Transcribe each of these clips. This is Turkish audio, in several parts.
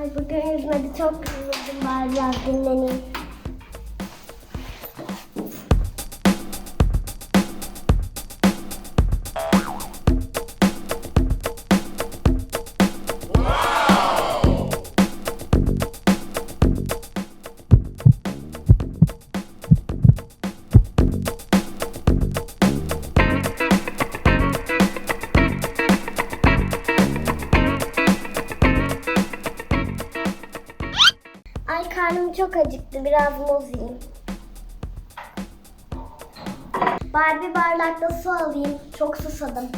Ay bugün yüzmedi çok yoruldum biraz dinleneyim. Karnım çok acıktı. Biraz muz yiyeyim. Barbie bardakta su alayım. Çok susadım.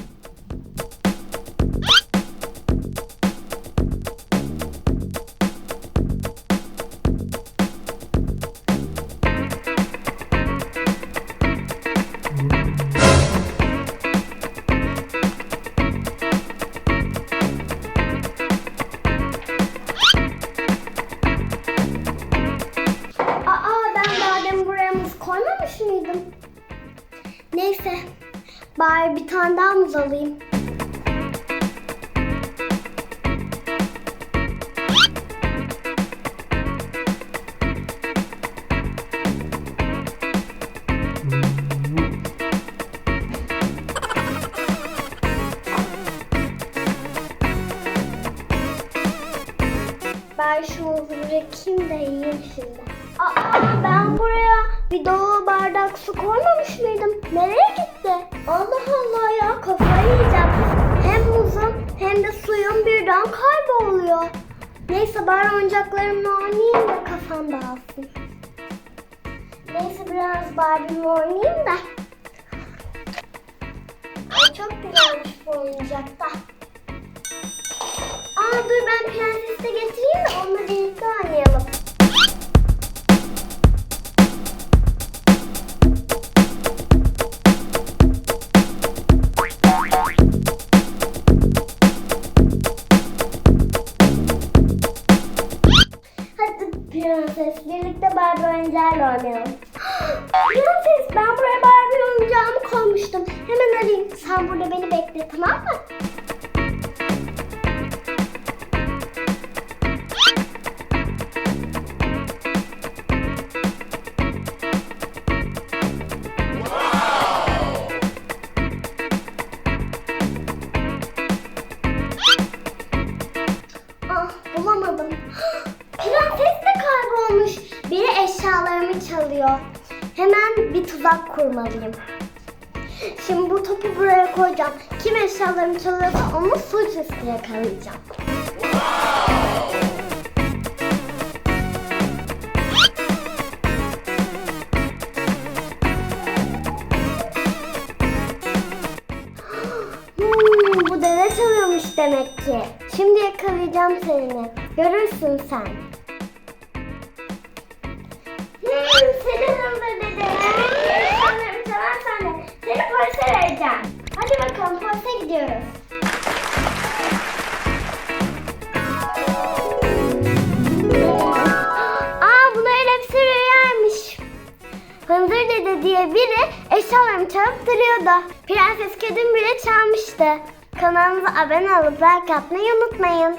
Neyse. Bari bir tane daha muz alayım. Ben şu muzu bırakayım da yiyeyim şimdi. Aa ben buraya bir dolu bardak su koymamış mıydım? Nereye gitti? Allah Allah ya kafayı yiyeceğim. Hem muzum hem de suyum birden kayboluyor. Neyse bari oyuncaklarımla oynayayım da kafam dağılsın. Neyse biraz Barbie'mle oynayayım da. Ay çok güzelmiş bu oyuncakta. Aa dur ben prensesi de getireyim de onunla prenses birlikte Barbie oyuncağıyla oynayalım. Prenses ben buraya Barbie oyuncağımı koymuştum. Hemen arayayım. Sen burada beni bekle tamam mı? Çalıyor. Hemen bir tuzak kurmalıyım. Şimdi bu topu buraya koyacağım. Kim eşyalarımı çalıyorsa onu suçüstü yakalayacağım. Hmm, bu deve çalıyormuş demek ki. Şimdi yakalayacağım seni. Görürsün sen. vereceğim. Hadi bakalım polise gidiyoruz. Aa bunların hepsi rüyaymış. Hındır dede diye biri eşyalarımı çalıp duruyordu. Prenses kedim bile çalmıştı. Kanalımıza abone olup like atmayı unutmayın.